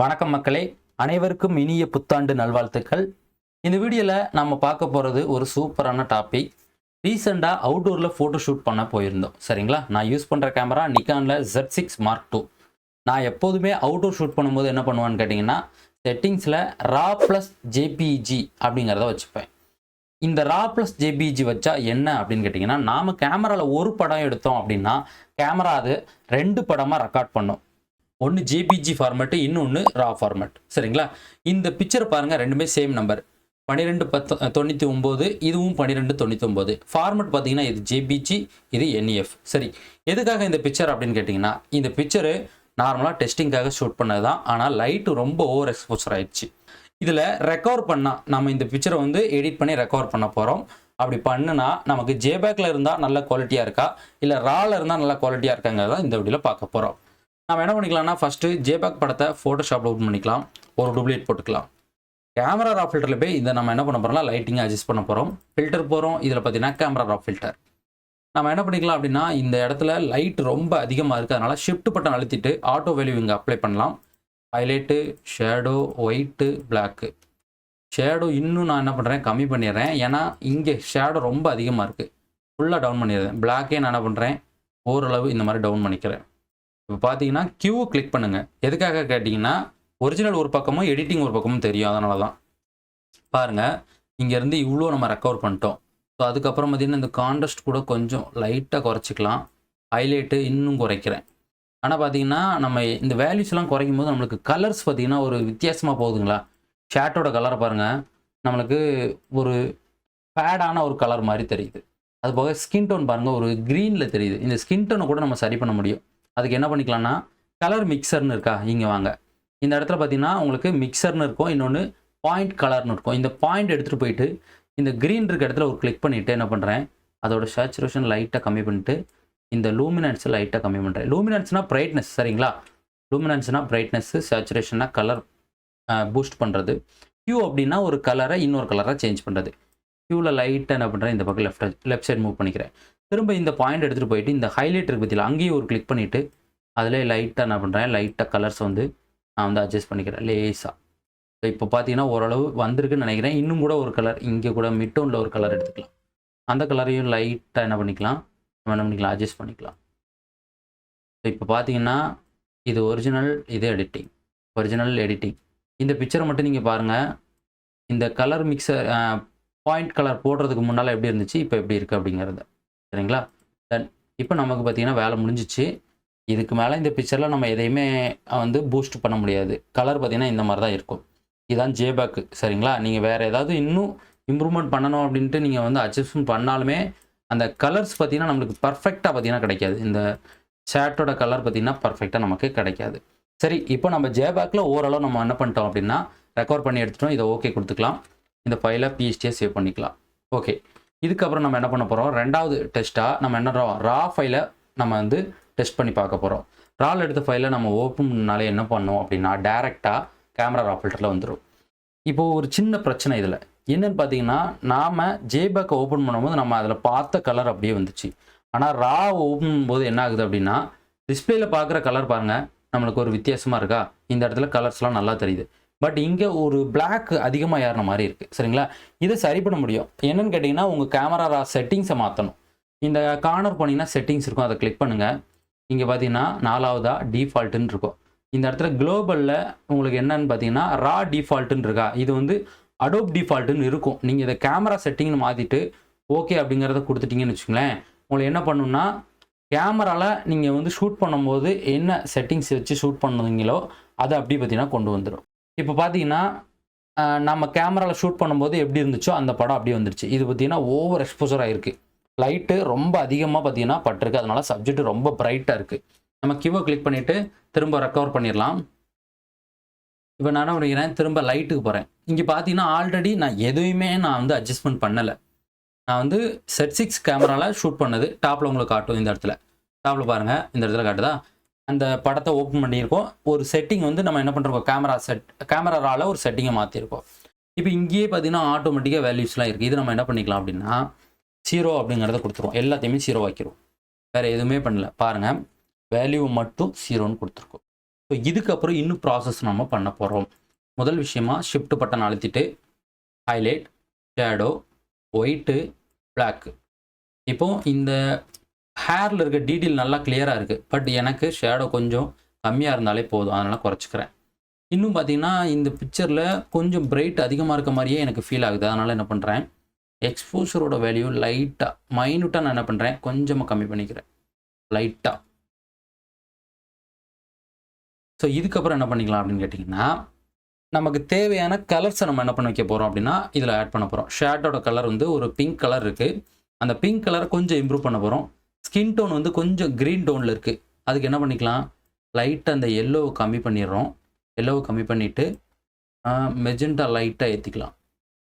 வணக்கம் மக்களே. அனைவருக்கும் இனிய புத்தாண்டு நல்வாழ்த்துக்கள். இந்த வீடியோவில் நம்ம பார்க்க போகிறது ஒரு சூப்பரான டாபிக் ரீசெண்டாக அவுட்டோரில் ஃபோட்டோ ஷூட் பண்ண போயிருந்தோம். சரிங்களா? நான் யூஸ் பண்ணுற கேமரா நிக்கானில் ஜெட் சிக்ஸ் மார்க் டூ நான் எப்போதுமே அவுட்டோர் ஷூட் பண்ணும்போது என்ன பண்ணுவேன்னு கேட்டிங்கன்னா செட்டிங்ஸில் ரா ப்ளஸ் ஜேபிஜி அப்படிங்கிறத வச்சுப்பேன். இந்த ரா ப்ளஸ் ஜேபிஜி வச்சா என்ன அப்படின்னு கேட்டிங்கன்னா நாம் கேமராவில் ஒரு படம் எடுத்தோம் அப்படின்னா கேமரா அது ரெண்டு படமாக ரெக்கார்ட் பண்ணும். ஒன்று ஜேபிஜி ஃபார்மேட்டு இன்னொன்று ரா ஃபார்மேட் சரிங்களா? இந்த பிக்சர் பாருங்கள் ரெண்டுமே சேம் நம்பர் பன்னிரெண்டு பத்து தொண்ணூற்றி ஒம்பது இதுவும் பன்னிரெண்டு தொண்ணூற்றி ஒம்பது. ஃபார்மேட் பார்த்தீங்கன்னா இது ஜேபிஜி இது என்இஎஃப் சரி எதுக்காக இந்த பிக்சர் அப்படின்னு கேட்டிங்கன்னா இந்த பிக்சரு நார்மலாக டெஸ்டிங்காக ஷூட் பண்ணது தான் ஆனால் லைட்டு ரொம்ப ஓவர் எக்ஸ்போசர் ஆயிடுச்சு. இதில் ரெக்கவர் பண்ணால் நம்ம இந்த பிக்சரை வந்து எடிட் பண்ணி ரெக்கவர் பண்ண போகிறோம் அப்படி பண்ணுனா நமக்கு ஜேபேக்கில் இருந்தால் நல்ல குவாலிட்டியாக இருக்கா? இல்லை ராவில் இருந்தால் நல்ல குவாலிட்டியாக இருக்காங்கிறத இந்த வீடியோவில் பார்க்க போகிறோம் நம்ம என்ன பண்ணிக்கலாம்னா ஃபஸ்ட்டு ஜேபேக் படத்தை ஃபோட்டோஷாப்பில் ஓப்பன் பண்ணிக்கலாம். ஒரு டூப்ளிகேட் போட்டுக்கலாம். கேமரா ரா ஃபில்டரில் போய் இதை நம்ம என்ன பண்ண போகிறோம்னா லைட்டிங்கை அட்ஜஸ்ட் பண்ண போகிறோம் ஃபில்டர் போகிறோம் இதில் பார்த்தீங்கன்னா கேமரா ரா ஃபில்டர் நம்ம என்ன பண்ணிக்கலாம் அப்படின்னா இந்த இடத்துல லைட் ரொம்ப அதிகமாக இருக்குது அதனால் ஷிஃப்ட் பட்டன் அழுத்திட்டு ஆட்டோ வேல்யூ இங்கே அப்ளை பண்ணலாம். Highlight shadow white black shadow இன்னும் நான் என்ன பண்ணுறேன் கம்மி பண்ணிடுறேன். ஏன்னா இங்கே ஷேடோ ரொம்ப அதிகமாக இருக்குது ஃபுல்லாக டவுன் பண்ணிடுறேன். பிளாக்கே நான் என்ன பண்ணுறேன் ஓரளவு இந்த மாதிரி டவுன் பண்ணிக்கிறேன். இப்போ பார்த்தீங்கன்னா கியூவை கிளிக் பண்ணுங்கள் எதுக்காக கேட்டிங்கன்னா ஒரிஜினல் ஒரு பக்கமும் எடிட்டிங் ஒரு பக்கமும் தெரியும். அதனால தான் பாருங்கள் இங்கேருந்து இவ்வளோ நம்ம ரெக்கவர் பண்ணிட்டோம். ஸோ அதுக்கப்புறம் பார்த்தீங்கன்னா இந்த காண்டஸ்ட் கூட கொஞ்சம் லைட்டாக குறைச்சிக்கலாம். ஹைலைட்டு இன்னும் குறைக்கிறேன். ஆனால் பார்த்தீங்கன்னா நம்ம இந்த வேல்யூஸ்லாம் குறைக்கும் போது நம்மளுக்கு கலர்ஸ் பார்த்தீங்கன்னா ஒரு வித்தியாசமாக போகுதுங்களா? ஷேட்டோட கலரை பாருங்கள் நம்மளுக்கு ஒரு பேடான ஒரு கலர் மாதிரி தெரியுது. அது போக ஸ்கின் டோன் பாருங்கள் ஒரு க்ரீனில் தெரியுது. இந்த ஸ்கின் டோனை கூட நம்ம சரி பண்ண முடியும். அதுக்கு என்ன பண்ணிக்கலாம்னா கலர் மிக்சர்னு இருக்கா இங்கே வாங்க. இந்த இடத்துல பார்த்தீங்கன்னா உங்களுக்கு மிக்சர்னு இருக்கும் இன்னொன்று பாயிண்ட் கலர்னு இருக்கும். இந்த பாயிண்ட் எடுத்துகிட்டு போயிட்டு இந்த க்ரீன் இருக்க இடத்துல ஒரு கிளிக் பண்ணிவிட்டு என்ன பண்ணுறேன் அதோட சேச்சுரேஷன் லைட்டாக கம்மி பண்ணிட்டு இந்த லூமினன்ஸை லைட்டாக கம்மி பண்ணுறேன் லூமினன்ஸ்னால் பிரைட்னஸ் சரிங்களா? லூமினன்ஸ்னால் பிரைட்னஸ்ஸு சேச்சுரேஷன்னா கலர் பூஸ்ட் பண்ணுறது க்யூ அப்படின்னா ஒரு கலரை இன்னொரு கலராக சேஞ்ச் பண்ணுறது க்யூவில் லைட்டாக என்ன பண்ணுறேன் இந்த பக்கம் லெஃப்ட் லெஃப்ட் சைடு மூவ் பண்ணிக்கிறேன். திரும்ப இந்த பாயிண்ட் எடுத்துகிட்டு போயிட்டு இந்த ஹைலைட் இருக்கு பற்றியில் அங்கேயும் ஒரு கிளிக் பண்ணிவிட்டு அதில் லைட்டாக என்ன பண்ணுறேன் லைட்டாக கலர்ஸ் வந்து நான் வந்து அட்ஜஸ்ட் பண்ணிக்கிறேன் லேஸாக ஸோ இப்போ பார்த்தீங்கன்னா ஓரளவு வந்திருக்குன்னு நினைக்கிறேன். இன்னும் கூட ஒரு கலர் இங்கே கூட மிட் டோனில் ஒரு கலர் எடுத்துக்கலாம். அந்த கலரையும் லைட்டாக என்ன பண்ணிக்கலாம் நம்ம என்ன பண்ணிக்கலாம் அட்ஜஸ்ட் பண்ணிக்கலாம். ஸோ இப்போ பார்த்தீங்கன்னா இது ஒரிஜினல் இது எடிட்டிங் ஒரிஜினல் எடிட்டிங் இந்த பிக்சரை மட்டும் நீங்கள் பாருங்கள் இந்த கலர் மிக்சர் பாயிண்ட் கலர் போடுறதுக்கு முன்னால் எப்படி இருந்துச்சு இப்போ எப்படி இருக்குது அப்படிங்கிறத. சரிங்களா? தென் இப்போ நமக்கு பார்த்தீங்கன்னா வேலை முடிஞ்சிச்சு. இதுக்கு மேலே இந்த பிக்சரில் நம்ம எதையுமே வந்து பூஸ்ட் பண்ண முடியாது. கலர் பார்த்திங்கன்னா இந்த மாதிரி தான் இருக்கும். இதுதான் ஜேபேக்கு சரிங்களா? நீங்கள் வேறு ஏதாவது இன்னும் இம்ப்ரூவ்மெண்ட் பண்ணணும் அப்படின்ட்டு நீங்கள் வந்து அட்ஜஸ்ட்மெண்ட் பண்ணாலுமே அந்த கலர்ஸ் பார்த்தீங்கன்னா நம்மளுக்கு பர்ஃபெக்டாக பார்த்தீங்கன்னா கிடைக்காது. இந்த சேட்டோட கலர் பார்த்திங்கன்னா பர்ஃபெக்டாக நமக்கு கிடைக்காது. சரி இப்போ நம்ம ஜேபேக்கில் ஓரளவு நம்ம என்ன பண்ணிட்டோம் அப்படின்னா ரெக்கவர் பண்ணி எடுத்துட்டோம். இதை ஓகே கொடுத்துக்கலாம். இந்த ஃபைலை பிஎஸ்டியை சேவ் பண்ணிக்கலாம். ஓகே இதுக்கப்புறம் நம்ம என்ன பண்ண போகிறோம் ரெண்டாவது டெஸ்ட்டாக நம்ம என்ன ரா ஃபைலை நம்ம வந்து டெஸ்ட் பண்ணி பார்க்க போகிறோம் ரால் எடுத்த ஃபைலை நம்ம ஓப்பன் பண்ணாலே என்ன பண்ணோம் அப்படின்னா டேரெக்டாக கேமரா ரா ஃபில்டரில் வந்துடும் இப்போது ஒரு சின்ன பிரச்சனை இதில். என்னன்னு பார்த்தீங்கன்னா நாம் ஜேபேக்கை ஓப்பன் பண்ணும்போது நம்ம அதில் பார்த்த கலர் அப்படியே வந்துச்சு. ஆனால் ரா ஓப்பன் பண்ணும்போது என்ன ஆகுது அப்படின்னா டிஸ்பிளேயில் பார்க்குற கலர் பாருங்கள் நம்மளுக்கு ஒரு வித்தியாசமாக இருக்கா? இந்த இடத்துல கலர்ஸ்லாம் நல்லா தெரியுது. பட் இங்கே ஒரு பிளாக் அதிகமாக ஏறின மாதிரி இருக்குது சரிங்களா? இதை சரி பண்ண முடியும். என்னன்னு கேட்டிங்கன்னா உங்கள் கேமரா ரா செட்டிங்ஸை மாற்றணும் இந்த கார்னர் போனீங்கன்னா செட்டிங்ஸ் இருக்கும். அதை கிளிக் பண்ணுங்கள் இங்கே பார்த்தீங்கன்னா நாலாவதாக டிஃபால்ட்டுன்னு இருக்கும். இந்த இடத்துல குளோபலில் உங்களுக்கு என்னன்னு பார்த்தீங்கன்னா ரா டிஃபால்ட்டுன்னு இருக்கா? இது வந்து அடோப் டிஃபால்ட்டுன்னு இருக்கும். நீங்கள் இதை கேமரா செட்டிங்னு மாற்றிட்டு ஓகே அப்படிங்கிறத கொடுத்துட்டீங்கன்னு வச்சுங்களேன் உங்களுக்கு என்ன பண்ணுன்னா கேமராவில் நீங்கள் வந்து ஷூட் பண்ணும்போது என்ன செட்டிங்ஸ் வச்சு ஷூட் பண்ணுவீங்களோ அதை அப்படி பார்த்தீங்கன்னா கொண்டு வந்துடும் இப்போ பார்த்தீங்கன்னா நம்ம கேமராவில் ஷூட் பண்ணும்போது எப்படி இருந்துச்சோ அந்த படம் அப்படியே வந்துருச்சு. இது பார்த்தீங்கன்னா ஓவர் எக்ஸ்போசர் ஆகிருக்கு லைட்டு ரொம்ப அதிகமாக பார்த்தீங்கன்னா பட்டிருக்கு. அதனால சப்ஜெக்ட் ரொம்ப பிரைட்டாக இருக்குது நம்ம கியூவை கிளிக் பண்ணிவிட்டு திரும்ப ரெக்கவர் பண்ணிடலாம் இப்போ நான் என்ன திரும்ப லைட்டுக்கு போகிறேன் இங்கே பார்த்தீங்கன்னா ஆல்ரெடி நான் எதுவுமே நான் வந்து அட்ஜஸ்ட்மெண்ட் பண்ணலை. நான் வந்து செட் சிக்ஸ் கேமராவில் ஷூட் பண்ணது. டாப்பில் உங்களுக்கு காட்டும் இந்த இடத்துல. டாப்பில் பாருங்கள் இந்த இடத்துல காட்டுதா? அந்த படத்தை ஓப்பன் பண்ணியிருக்கோம். ஒரு செட்டிங் வந்து நம்ம என்ன பண்ணுறோம் கேமரா செட் கேமராவில் ஒரு செட்டிங்கை மாற்றிருக்கோம் இப்போ இங்கேயே பார்த்தீங்கன்னா ஆட்டோமேட்டிக்காக வேல்யூஸ்லாம் இருக்குது இது நம்ம என்ன பண்ணிக்கலாம் அப்படின்னா ஜீரோ அப்படிங்கிறத கொடுத்துருவோம். எல்லாத்தையுமே ஜீரோ வைக்கிறோம் வேறு எதுவுமே பண்ணல. பாருங்கள் வேல்யூ மட்டும் ஜீரோன்னு கொடுத்துருக்கோம். ஸோ இதுக்கப்புறம் இன்னும் ப்ராசஸ் நம்ம பண்ண போகிறோம் முதல் விஷயமா ஷிஃப்ட் பட்டன் அழுத்திட்டு ஹைலைட் ஷேடோ ஒயிட்டு பிளாக்கு இப்போது இந்த ஹேரில் இருக்க டீட்டெயில் நல்லா கிளியராக இருக்குது பட் எனக்கு ஷேடோ கொஞ்சம் கம்மியாக இருந்தாலே போதும். அதனால் குறைச்சிக்கிறேன். இன்னும் பார்த்தீங்கன்னா இந்த பிக்சரில் கொஞ்சம் பிரைட் அதிகமாக இருக்க மாதிரியே எனக்கு ஃபீல் ஆகுது. அதனால் என்ன பண்ணுறேன் எக்ஸ்போஷரோட வேல்யூ லைட்டாக மைனூட்டாக நான் என்ன பண்ணுறேன் கொஞ்சமாக கம்மி பண்ணிக்கிறேன். லைட்டாக ஸோ இதுக்கப்புறம் என்ன பண்ணிக்கலாம் அப்படின்னு கேட்டிங்கன்னா நமக்கு தேவையான கலர்ஸை நம்ம என்ன பண்ண வைக்க போகிறோம் அப்படின்னா இதில் ஆட் பண்ண போகிறோம் ஷர்ட்டோட கலர் வந்து ஒரு பிங்க் கலர் இருக்குது அந்த பிங்க் கலரை கொஞ்சம் இம்ப்ரூவ் பண்ண போகிறோம் ஸ்கின் டோன் வந்து கொஞ்சம் க்ரீன் டோனில் இருக்குது அதுக்கு என்ன பண்ணிக்கலாம்? லைட்டாக அந்த எல்லோவை கம்மி பண்ணிடுறோம். எல்லோவை கம்மி பண்ணிவிட்டு மெஜெண்டா லைட்டாக ஏற்றிக்கலாம்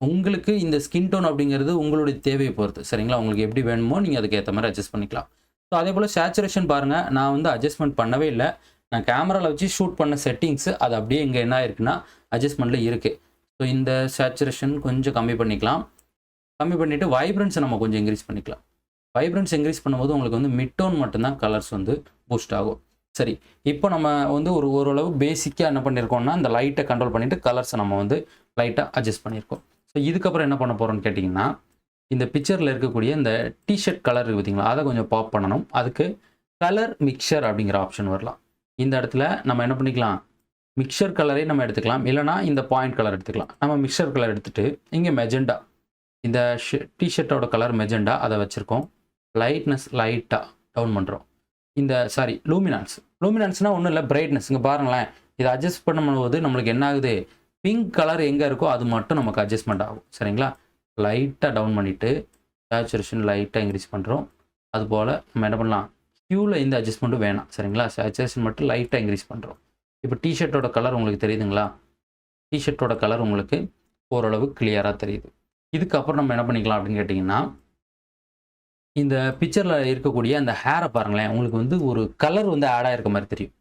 உங்களுக்கு இந்த ஸ்கின் டோன் அப்படிங்கிறது உங்களுடைய தேவையை பொறுத்து. சரிங்களா? உங்களுக்கு எப்படி வேணுமோ நீங்கள் அதுக்கு ஏற்ற மாதிரி அட்ஜஸ்ட் பண்ணிக்கலாம். ஸோ அதே போல் சேச்சுரேஷன் பாருங்கள் நான் வந்து அட்ஜஸ்ட்மெண்ட் பண்ணவே இல்லை. நான் கேமராவில் வச்சு ஷூட் பண்ண செட்டிங்ஸு அது அப்படியே இங்கே என்ன இருக்குன்னா அட்ஜஸ்ட்மெண்ட்டில் இருக்குது ஸோ இந்த சேச்சுரேஷன் கொஞ்சம் கம்மி பண்ணிக்கலாம். கம்மி பண்ணிவிட்டு வைப்ரன்ஸை நம்ம கொஞ்சம் இன்க்ரீஸ் பண்ணிக்கலாம். வைப்ரன்ஸ் இன்க்ரீஸ் பண்ணும்போது உங்களுக்கு வந்து மிட் டோன் மட்டும்தான் கலர்ஸ் வந்து பூஸ்ட் ஆகும். சரி இப்போ நம்ம வந்து ஒரு ஓரளவு பேசிக்காக என்ன பண்ணியிருக்கோம்னா இந்த லைட்டை கண்ட்ரோல் பண்ணிவிட்டு கலர்ஸை நம்ம வந்து லைட்டாக அட்ஜஸ்ட் பண்ணியிருக்கோம் ஸோ இதுக்கப்புறம் என்ன பண்ண போகிறோம்னு கேட்டிங்கன்னா இந்த பிக்சரில் இருக்கக்கூடிய இந்த டிஷர்ட் கலர் இருக்குது பார்த்தீங்களா அதை கொஞ்சம் பாப் பண்ணணும். அதுக்கு கலர் மிக்சர் அப்படிங்கிற ஆப்ஷன் வரலாம். இந்த இடத்துல நம்ம என்ன பண்ணிக்கலாம் மிக்சர் கலரே நம்ம எடுத்துக்கலாம். இல்லைனா இந்த பாயிண்ட் கலர் எடுத்துக்கலாம். நம்ம மிக்சர் கலர் எடுத்துகிட்டு இங்கே மெஜெண்டா இந்த டிஷர்ட்டோட கலர் மெஜெண்டா அதை வச்சுருக்கோம். லைட்னஸ் லைட்டாக டவுன் பண்ணுறோம் இந்த சாரி லூமினான்ஸ் லூமினான்ஸ்னால் ஒன்றும் இல்லை பிரைட்னஸ் இங்கே பாருங்களேன். இதை அட்ஜஸ்ட் பண்ணும்போது நம்மளுக்கு என்ன ஆகுது? பிங்க் கலர் எங்கே இருக்கோ அது மட்டும் நமக்கு அட்ஜஸ்ட்மெண்ட் ஆகும். சரிங்களா? லைட்டாக டவுன் பண்ணிவிட்டு சேச்சுரேஷன் லைட்டாக இன்க்ரீஸ் பண்ணுறோம் அதுபோல் நம்ம என்ன பண்ணலாம்? ஹியூவில் இந்த அட்ஜஸ்ட்மெண்ட்டும் வேணாம். சரிங்களா? சேச்சுரேஷன் மட்டும் லைட்டாக இன்க்ரீஸ் பண்ணுறோம் இப்போ டிஷர்ட்டோட கலர் உங்களுக்கு தெரியுதுங்களா? டிஷர்ட்டோட கலர் உங்களுக்கு ஓரளவு கிளியராக தெரியுது. இதுக்கப்புறம் நம்ம என்ன பண்ணிக்கலாம் அப்படின்னு கேட்டிங்கன்னா இந்த பிக்சரில் இருக்கக்கூடிய அந்த ஹேரை பாருங்களேன் உங்களுக்கு வந்து ஒரு கலர் வந்து ஆட் ஆகிருக்க மாதிரி தெரியும்.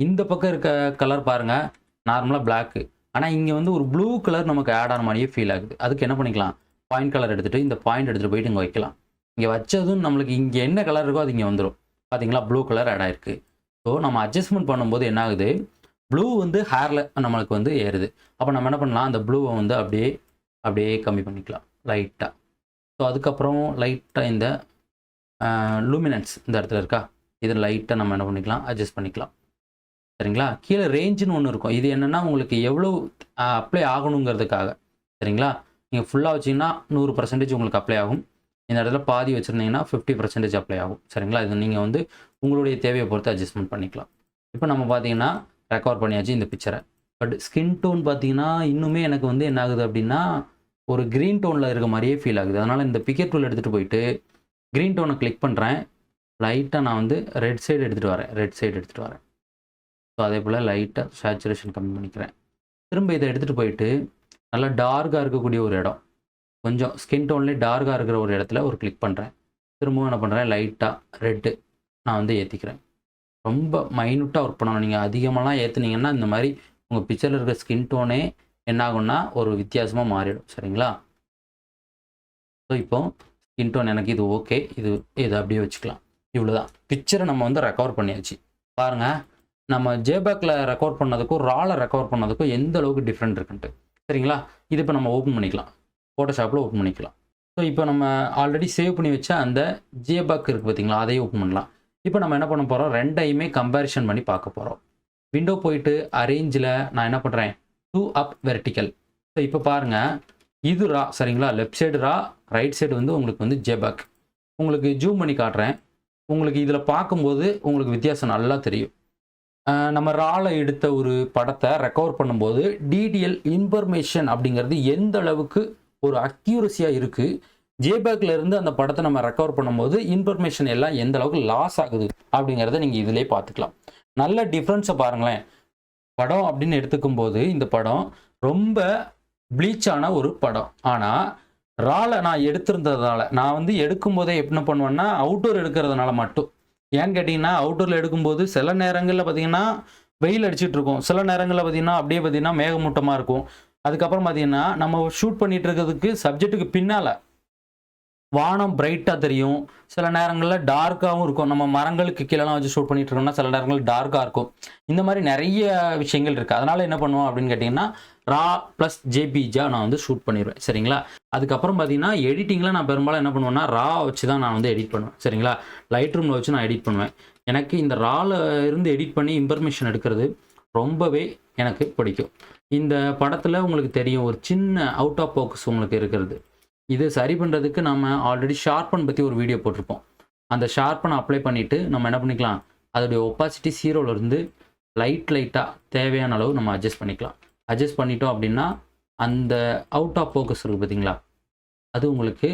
இந்த பக்கம் இருக்க கலர் பாருங்கள் நார்மலாக பிளாக்கு ஆனால் இங்கே வந்து ஒரு ப்ளூ கலர் நமக்கு ஆட் ஆன மாதிரியே ஃபீல் ஆகுது. அதுக்கு என்ன பண்ணிக்கலாம்? பாயிண்ட் கலர் எடுத்துகிட்டு இந்த பாயிண்ட் எடுத்துகிட்டு போயிட்டு இங்கே வைக்கலாம். இங்கே வச்சதும் நம்மளுக்கு இங்கே என்ன கலர் இருக்கோ அது இங்கே வந்துடும் பார்த்தீங்களா ப்ளூ கலர் ஆட் ஆகிருக்கு ஸோ நம்ம அட்ஜஸ்ட்மெண்ட் பண்ணும்போது என்ன ஆகுது? ப்ளூ வந்து ஹேரில் நம்மளுக்கு வந்து ஏறுது. அப்போ நம்ம என்ன பண்ணலாம்? அந்த ப்ளூவை வந்து அப்படியே அப்படியே கம்மி பண்ணிக்கலாம். லைட்டாக ஸோ அதுக்கப்புறம் லைட்டாக இந்த லூமினன்ஸ் இந்த இடத்துல இருக்கா? இது லைட்டாக நம்ம என்ன பண்ணிக்கலாம்? அட்ஜஸ்ட் பண்ணிக்கலாம். சரிங்களா? கீழே ரேஞ்சுன்னு ஒன்று இருக்கும். இது என்னென்னா உங்களுக்கு எவ்வளோ அப்ளை ஆகணுங்கிறதுக்காக. சரிங்களா? நீங்கள் ஃபுல்லாக வச்சிங்கன்னா நூறு பர்சன்டேஜ் உங்களுக்கு அப்ளை ஆகும். இந்த இடத்துல பாதி வச்சுருந்தீங்கன்னா ஃபிஃப்டி பர்சன்டேஜ் அப்ளை ஆகும். சரிங்களா? இது நீங்கள் வந்து உங்களுடைய தேவையை பொறுத்து அட்ஜஸ்ட்மெண்ட் பண்ணிக்கலாம். இப்போ நம்ம பார்த்தீங்கன்னா ரெக்கவர் பண்ணியாச்சு இந்த பிக்சரை பட் ஸ்கின் டோன் பார்த்தீங்கன்னா இன்னுமே எனக்கு வந்து என்ன ஆகுது அப்படின்னா ஒரு க்ரீன் டோனில் இருக்க மாதிரியே ஃபீல் ஆகுது. அதனால் இந்த பிக்கெட் டூல் எடுத்துகிட்டு போயிட்டு க்ரீன் டோனை கிளிக் பண்ணுறேன் லைட்டாக நான் வந்து ரெட் சைடு எடுத்துகிட்டு வரேன். ரெட் சைடு எடுத்துகிட்டு வரேன். ஸோ அதே போல் லைட்டாக சேச்சுரேஷன் கம்மி பண்ணிக்கிறேன். திரும்ப இதை எடுத்துகிட்டு போயிட்டு நல்லா டார்க்காக இருக்கக்கூடிய ஒரு இடம். கொஞ்சம் ஸ்கின் டோன்லேயே டார்க்காக இருக்கிற ஒரு இடத்துல ஒரு கிளிக் பண்ணுறேன் திரும்பவும் என்ன பண்ணுறேன் லைட்டாக ரெட்டு நான் வந்து ஏற்றிக்கிறேன் ரொம்ப மைனூட்டாக ஒர்க் பண்ணணும். நீங்கள் அதிகமாகலாம் ஏற்றுனீங்கன்னா இந்த மாதிரி உங்கள் பிக்சரில் இருக்க ஸ்கின் டோனே என்ன ஆகும்னா ஒரு வித்தியாசமாக மாறிடும். சரிங்களா? ஸோ இப்போது இன்டோன் எனக்கு இது ஓகே இது இதை அப்படியே வச்சுக்கலாம். இவ்வளோதான் பிக்சரை நம்ம வந்து ரெக்கவர் பண்ணியாச்சு. பாருங்கள் நம்ம ஜேபேக்கில் ரெக்கவர் பண்ணதுக்கும் ராலை ரெக்கவர் பண்ணதுக்கும் எந்த அளவுக்கு டிஃப்ரெண்ட் இருக்குன்ட்டு. சரிங்களா? இது இப்போ நம்ம ஓப்பன் பண்ணிக்கலாம். ஃபோட்டோஷாப்பில் ஓப்பன் பண்ணிக்கலாம். ஸோ இப்போ நம்ம ஆல்ரெடி சேவ் பண்ணி வச்ச அந்த ஜேபேக் இருக்குது பார்த்தீங்களா அதையும் ஓப்பன் பண்ணலாம். இப்போ நம்ம என்ன பண்ண போகிறோம் ரெண்டையுமே கம்பேரிஷன் பண்ணி பார்க்க போகிறோம் விண்டோ போயிட்டு அரேஞ்சில் நான் என்ன பண்ணுறேன் டூ அப் வெர்டிக்கல் ஸோ இப்போ பாருங்கள் இது ரா சரிங்களா? Left side raw right side வந்து உங்களுக்கு வந்து ஜேபேக் உங்களுக்கு ஜூம் பண்ணி காட்டுறேன். உங்களுக்கு இதில் பார்க்கும்போது உங்களுக்கு வித்தியாசம் நல்லா தெரியும். நம்ம ராலை எடுத்த ஒரு படத்தை ரெக்கவர் பண்ணும்போது டிடிஎல் இன்ஃபர்மேஷன் அப்படிங்கிறது எந்த அளவுக்கு ஒரு அக்யூரஸியாக இருக்குது ஜேபேக்கில் இருந்து அந்த படத்தை நம்ம ரெக்கவர் பண்ணும்போது இன்ஃபர்மேஷன் எல்லாம் எந்த அளவுக்கு லாஸ் ஆகுது அப்படிங்கிறத நீங்கள் இதிலே பார்த்துக்கலாம். நல்ல டிஃப்ரென்ஸை பாருங்களேன். படம் அப்படின்னு எடுத்துக்கும் போது இந்த படம் ரொம்ப ப்ளீச்சான ஒரு படம். ஆனால் ரால நான் எடுத்திருந்ததால நான் வந்து எடுக்கும்போதே என்ன பண்ணுவேன்னா அவுட்டோர் எடுக்கிறதுனால மட்டும். ஏன்னு கேட்டிங்கன்னா அவுட்டோரில் எடுக்கும்போது சில நேரங்களில் பார்த்தீங்கன்னா வெயில் அடிச்சுட்டு இருக்கும். சில நேரங்களில் பார்த்தீங்கன்னா அப்படியே பார்த்தீங்கன்னா மேகமூட்டமாக இருக்கும். அதுக்கப்புறம் பார்த்தீங்கன்னா நம்ம ஷூட் பண்ணிட்டு இருக்கிறதுக்கு சப்ஜெக்ட்டுக்கு பின்னால் வானம் பிரைட்டாக தெரியும். சில நேரங்களில் டார்க்காகவும் இருக்கும். நம்ம மரங்களுக்கு கீழெலாம் வச்சு ஷூட் பண்ணிட்டு இருக்கோம்னா சில நேரங்கள் டார்க்காக இருக்கும். இந்த மாதிரி நிறைய விஷயங்கள் இருக்குது அதனால் என்ன பண்ணுவோம் அப்படின்னு கேட்டிங்கன்னா ரா ப்ளஸ் ஜேபிஜா நான் வந்து ஷூட் பண்ணிடுவேன் சரிங்களா? அதுக்கப்புறம் பார்த்தீங்கன்னா எடிட்டிங்கில் நான் பெரும்பாலும் என்ன பண்ணுவேன்னா ரா வச்சு தான் நான் வந்து எடிட் பண்ணுவேன் சரிங்களா? லைட் ரூமில் வச்சு நான் எடிட் பண்ணுவேன். எனக்கு இந்த ரால இருந்து எடிட் பண்ணி இன்ஃபர்மேஷன் எடுக்கிறது ரொம்பவே எனக்கு பிடிக்கும். இந்த படத்தில் உங்களுக்கு தெரியும் ஒரு சின்ன அவுட் ஆஃப் ஃபோக்கஸ் உங்களுக்கு இருக்கிறது. இது சரி பண்ணுறதுக்கு நம்ம ஆல்ரெடி ஷார்ப்பன் பற்றி ஒரு வீடியோ போட்டிருப்போம். அந்த ஷார்ப்பனை அப்ளை பண்ணிவிட்டு நம்ம என்ன பண்ணிக்கலாம்? அதோடைய ஒப்பாசிட்டி இருந்து லைட் லைட்டாக தேவையான அளவு நம்ம அட்ஜஸ்ட் பண்ணிக்கலாம். அட்ஜஸ்ட் பண்ணிட்டோம் அப்படின்னா அந்த அவுட் ஆஃப் ஃபோக்கஸ் இருக்குது பார்த்தீங்களா அது உங்களுக்கு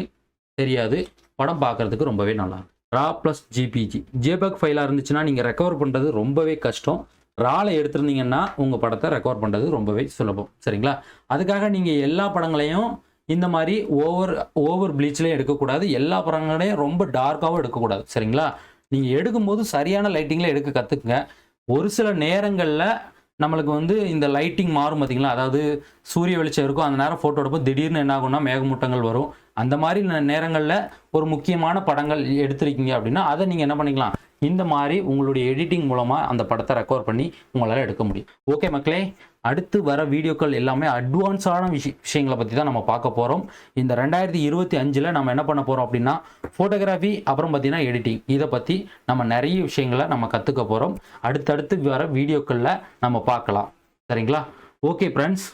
தெரியாது. படம் பார்க்குறதுக்கு ரொம்பவே நல்லா ரா ப்ளஸ் ஜிபிஜி ஜேபக் ஃபைலாக இருந்துச்சுன்னா நீங்கள் ரெக்கவர் பண்ணுறது ரொம்பவே கஷ்டம். ரால எடுத்திருந்தீங்கன்னா உங்கள் படத்தை ரெக்கவர் பண்ணுறது ரொம்பவே சுலபம். சரிங்களா? அதுக்காக நீங்கள் எல்லா படங்களையும் இந்த மாதிரி ஓவர் ஓவர் ப்ளீச்லேயும் எடுக்கக்கூடாது. எல்லா படங்களையும் ரொம்ப டார்க்காகவும் எடுக்கக்கூடாது. சரிங்களா? நீங்கள் எடுக்கும்போது சரியான லைட்டிங்கில் எடுக்க கற்றுக்குங்க ஒரு சில நேரங்களில் நம்மளுக்கு வந்து இந்த லைட்டிங் மாறும் பார்த்தீங்களா அதாவது சூரிய வெளிச்சம் இருக்கும் அந்த நேரம் ஃபோட்டோ எடுப்போம். திடீர்னு என்ன ஆகும்னா மேகமூட்டங்கள் வரும். அந்த மாதிரி நேரங்களில் ஒரு முக்கியமான படங்கள் எடுத்திருக்கீங்க அப்படின்னா அதை நீங்கள் என்ன பண்ணிக்கலாம்? இந்த மாதிரி உங்களுடைய எடிட்டிங் மூலமாக அந்த படத்தை ரெக்கவர் பண்ணி உங்களால் எடுக்க முடியும். ஓகே மக்களே அடுத்து வர வீடியோக்கள் எல்லாமே அட்வான்ஸான விஷய விஷயங்களை பற்றி தான் நம்ம பார்க்க போகிறோம் இந்த ரெண்டாயிரத்தி இருபத்தி அஞ்சில் நம்ம என்ன பண்ண போகிறோம் அப்படின்னா ஃபோட்டோகிராஃபி அப்புறம் பார்த்தீங்கன்னா எடிட்டிங் இதை பற்றி நம்ம நிறைய விஷயங்களை நம்ம கற்றுக்க போகிறோம் அடுத்தடுத்து வர வீடியோக்களில் நம்ம பார்க்கலாம். சரிங்களா? Okay friends